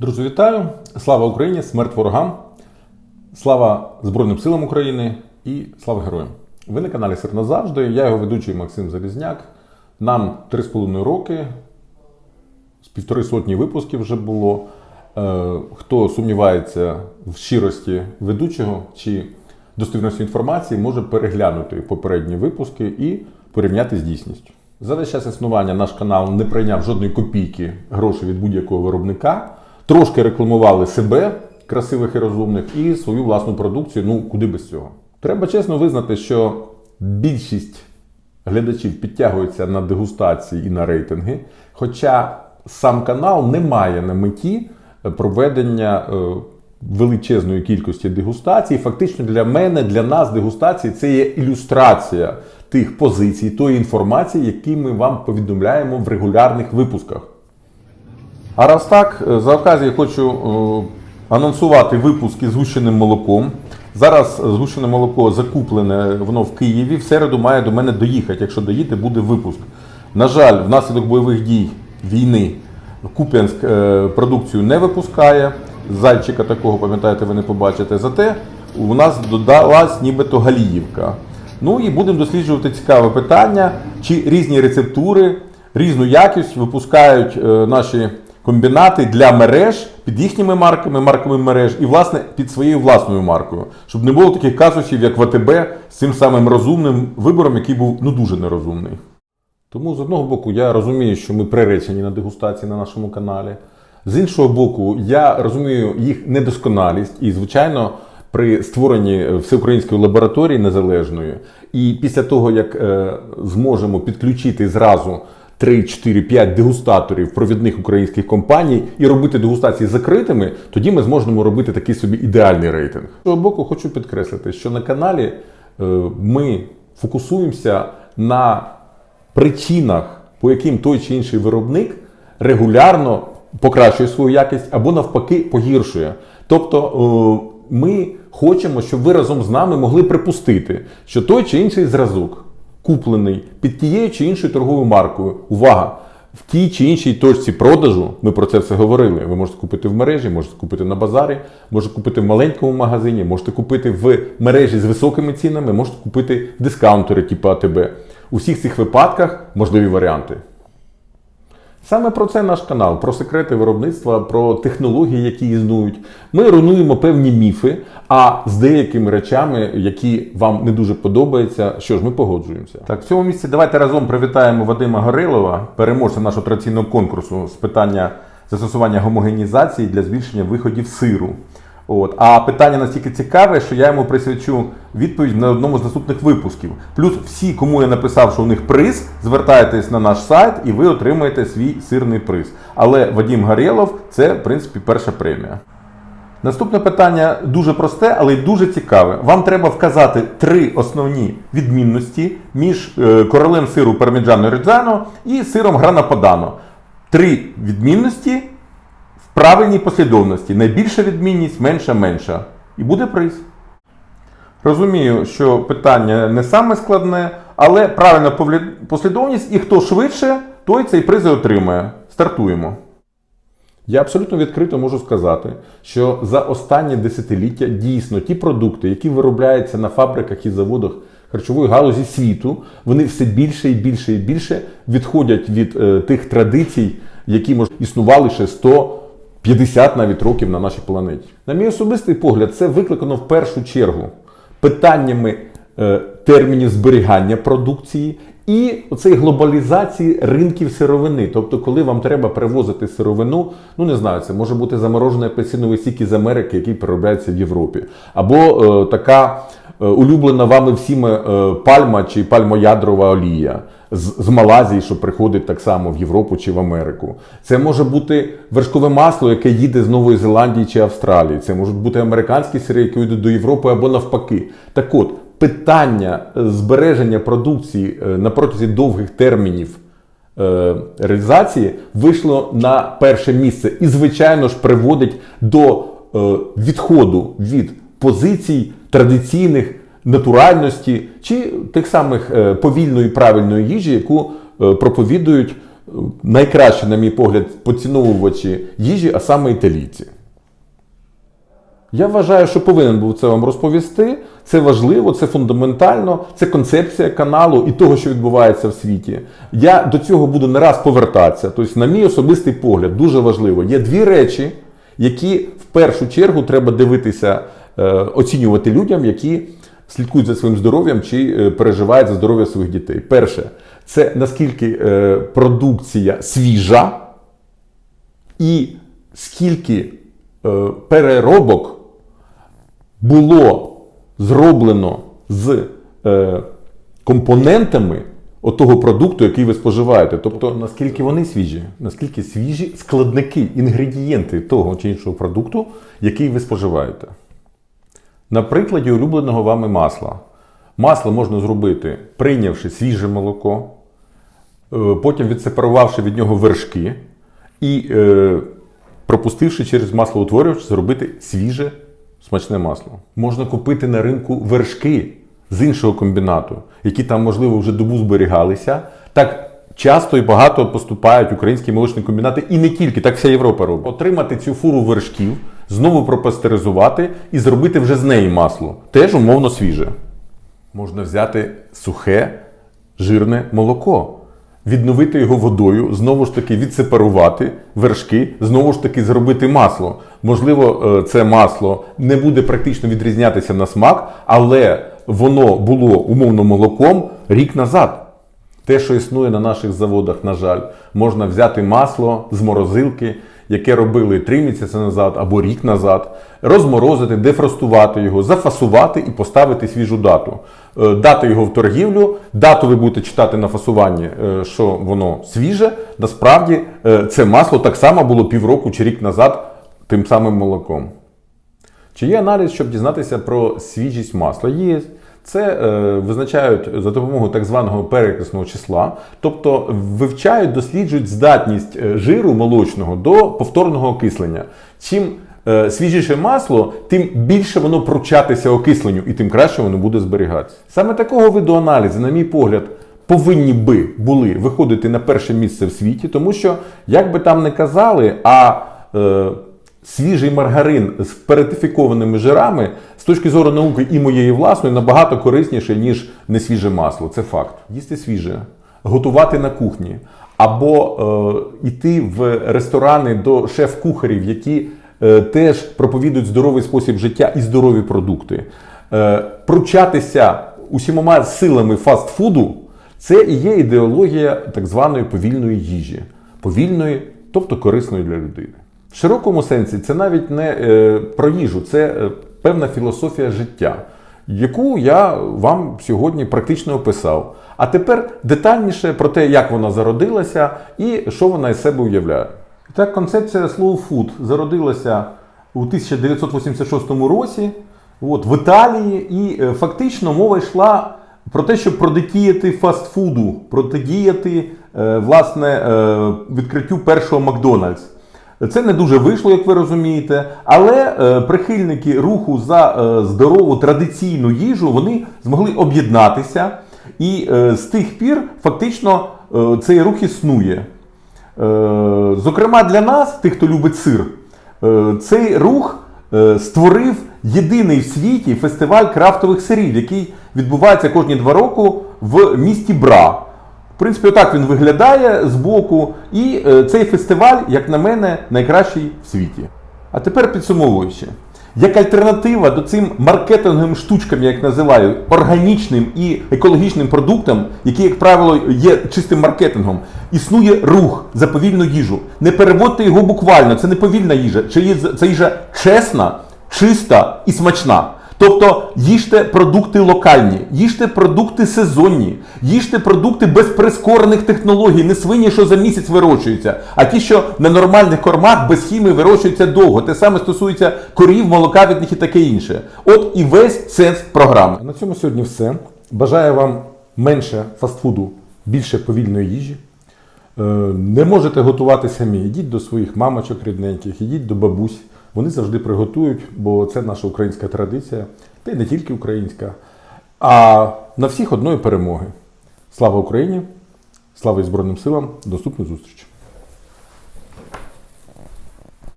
Друзі, вітаю! Слава Україні! Смерть ворогам! Слава Збройним силам України і слава героям! Ви на каналі Сир назавжди. Я його ведучий Максим Залізняк. Нам 3,5 роки, з півтори сотні випусків вже було. Е, Хто сумнівається в щирості ведучого чи достовірності інформації, може переглянути попередні випуски і порівняти з дійсністю. За весь час існування наш канал не прийняв жодної копійки грошей від будь-якого виробника. Трошки рекламували себе, красивих і розумних, і свою власну продукцію. Ну куди без цього. Треба чесно визнати, що більшість глядачів підтягуються на дегустації і на рейтинги. Хоча сам канал не має на меті проведення е, величезної кількості дегустацій. Фактично для мене, для нас дегустації це є ілюстрація тих позицій, тої інформації, які ми вам повідомляємо в регулярних випусках. А раз так, е, за оказією хочу е, анонсувати випуски з згущеним молоком. Зараз згущене молоко закуплене, воно в Києві. В середу має до мене доїхати. Якщо доїде, буде випуск. На жаль, внаслідок бойових дій війни Куп'янськ е, продукцію не випускає. Зайчика такого, пам'ятаєте, ви не побачите. Зате у нас додалась нібито Галіївка. Ну і будемо досліджувати цікаве питання, чи різні рецептури, різну якість випускають наші комбінати для мереж під їхніми марками, марками мереж, і власне під своєю власною маркою, щоб не було таких казусів, як в АТБ з цим самим розумним вибором, який був ну дуже нерозумний. Тому з одного боку я розумію, що ми приречені на дегустації на нашому каналі. З іншого боку, я розумію їх недосконалість і, звичайно, при створенні всеукраїнської лабораторії незалежної, і після того, як е, зможемо підключити зразу 3, 4, 5 дегустаторів провідних українських компаній і робити дегустації закритими, тоді ми зможемо робити такий собі ідеальний рейтинг. З іншого боку, хочу підкреслити, що на каналі е, ми фокусуємося на причинах, по яким той чи інший виробник регулярно покращує свою якість або навпаки погіршує. Тобто е, ми хочемо, щоб ви разом з нами могли припустити, що той чи інший зразок куплений під тією чи іншою торговою маркою. Увага! В тій чи іншій точці продажу, ми про це все говорили. Ви можете купити в мережі, можете купити на базарі, можете купити в маленькому магазині, можете купити в мережі з високими цінами, можете купити дискаунтери типу АТБ. У всіх цих випадках можливі варіанти. Саме про це наш канал, про секрети виробництва, про технології, які існують. Ми руйнуємо певні міфи, а з деякими речами, які вам не дуже подобаються, що ж, ми погоджуємося. Так, в цьому місці давайте разом привітаємо Вадима Горилова, переможця нашого традиційного конкурсу з питання застосування гомогенізації для збільшення виходів сиру. От. А питання настільки цікаве, що я йому присвячу відповідь на одному з наступних випусків. Плюс всі, кому я написав, що у них приз, звертайтесь на наш сайт і ви отримаєте свій сирний приз. Але Вадим Горєлов це, в принципі, перша премія. Наступне питання дуже просте, але й дуже цікаве. Вам треба вказати три основні відмінності між е, королем сиру парміджано ріджано і сиром грана падано. Три відмінності правильній послідовності. Найбільша відмінність, менша, менша. І буде приз. Розумію, що питання не саме складне, але правильна послідовність, і хто швидше, той цей приз і отримає. Стартуємо. Я абсолютно відкрито можу сказати, що за останні десятиліття дійсно ті продукти, які виробляються на фабриках і заводах харчової галузі світу, вони все більше і більше і більше відходять від е, тих традицій, які може, існували ще 150 навіть років на нашій планеті. На мій особистий погляд, це викликано в першу чергу питаннями е, термінів зберігання продукції і оцеї глобалізації ринків сировини. Тобто, коли вам треба перевозити сировину, ну не знаю, це може бути заморожений апельсиновий сік із Америки, який переробляється в Європі, або е, така улюблена вами всіми е, пальма чи пальмоядрова олія. З, з Малазії, що приходить так само в Європу чи в Америку. Це може бути вершкове масло, яке їде з Нової Зеландії чи Австралії. Це можуть бути американські сири, які йдуть до Європи або навпаки. Так от, питання е, збереження продукції е, на протязі довгих термінів е, реалізації вийшло на перше місце і, звичайно ж, приводить до е, відходу від позицій традиційних натуральності чи тих самих е, повільної правильної їжі, яку е, проповідують найкращі, на мій погляд, поціновувачі їжі, а саме італійці. Я вважаю, що повинен був це вам розповісти. Це важливо, це фундаментально, це концепція каналу і того, що відбувається в світі. Я до цього буду не раз повертатися. Тобто, на мій особистий погляд, дуже важливо. Є дві речі, які в першу чергу треба дивитися, е, оцінювати людям, які слідкують за своїм здоров'ям чи е, переживають за здоров'я своїх дітей. Перше, це наскільки е, продукція свіжа, і скільки е, переробок було зроблено з е, компонентами отого продукту, який ви споживаєте. Тобто, наскільки вони свіжі, наскільки свіжі складники, інгредієнти того чи іншого продукту, який ви споживаєте. На прикладі улюбленого вами масла. Масло можна зробити, прийнявши свіже молоко, е, потім відсепарувавши від нього вершки і е, пропустивши через маслоутворювач, зробити свіже смачне масло. Можна купити на ринку вершки з іншого комбінату, які там, можливо, вже добу зберігалися. Так часто і багато поступають українські молочні комбінати, і не тільки, так вся Європа робить. Отримати цю фуру вершків, знову пропастеризувати і зробити вже з неї масло. Теж умовно свіже. Можна взяти сухе, жирне молоко, відновити його водою, знову ж таки відсепарувати вершки, знову ж таки зробити масло. Можливо, е, це масло не буде практично відрізнятися на смак, але воно було умовно молоком рік назад. Те, що існує на наших заводах, на жаль, можна взяти масло з морозилки, яке робили три місяці назад або рік назад, розморозити, дефростувати його, зафасувати і поставити свіжу дату. Е, Дати його в торгівлю, дату ви будете читати на фасуванні, е, що воно свіже. Насправді е, це масло так само було півроку чи рік назад тим самим молоком. Чи є аналіз, щоб дізнатися про свіжість масла? Є. Це е, визначають за допомогою так званого перекисного числа, тобто вивчають, досліджують здатність е, жиру молочного до повторного окислення. Чим е, свіжіше масло, тим більше воно пручатися окисленню, і тим краще воно буде зберігатися. Саме такого виду аналізи, на мій погляд, повинні би були виходити на перше місце в світі, тому що, як би там не казали, а е, свіжий маргарин з перетифікованими жирами з точки зору науки і моєї власної набагато корисніше, ніж несвіже масло. Це факт. Їсти свіже, готувати на кухні, або е, йти в ресторани до шеф-кухарів, які е, теж проповідують здоровий спосіб життя і здорові продукти. Е, пручатися усімома силами фастфуду це і є ідеологія так званої повільної їжі. Повільної, тобто корисної для людини. В широкому сенсі це навіть не е, про їжу, це е, певна філософія життя, яку я вам сьогодні практично описав. А тепер детальніше про те, як вона зародилася і що вона із себе уявляє. Так, концепція slow food зародилася у 1986 році от, в Італії, і е, фактично мова йшла про те, щоб протидіяти фастфуду, протидіяти власне відкриттю першого Макдональдс. Це не дуже вийшло, як ви розумієте, але е, прихильники руху за е, здорову традиційну їжу вони змогли об'єднатися, і е, з тих пір фактично цей рух існує. Зокрема, для нас, тих, хто любить сир, цей рух створив єдиний в світі фестиваль крафтових сирів, який відбувається кожні два роки в місті Бра. В принципі, отак він виглядає з боку. І е, цей фестиваль, як на мене, найкращий в світі. А тепер підсумовуючи, як альтернатива до цим маркетинговим штучкам, я їх називаю, органічним і екологічним продуктам, які, як правило, є чистим маркетингом, існує рух за повільну їжу. Не переводьте його буквально, це не повільна їжа, це їжа- це їжа чесна, чиста і смачна. Тобто їжте продукти локальні, їжте продукти сезонні, їжте продукти без прискорених технологій, не свині, що за місяць вирощуються, а ті, що на нормальних кормах без хімії вирощуються довго. Те саме стосується корів, молока від них і таке інше. От і весь сенс програми. На цьому сьогодні все. Бажаю вам менше фастфуду, більше повільної їжі. Е, Не можете готувати самі. Йдіть до своїх мамочок рідненьких, йдіть до бабусь. Вони завжди приготують, бо це наша українська традиція, та й не тільки українська, а на всіх одної перемоги. Слава Україні! Слава і Збройним силам! До наступної зустрічі!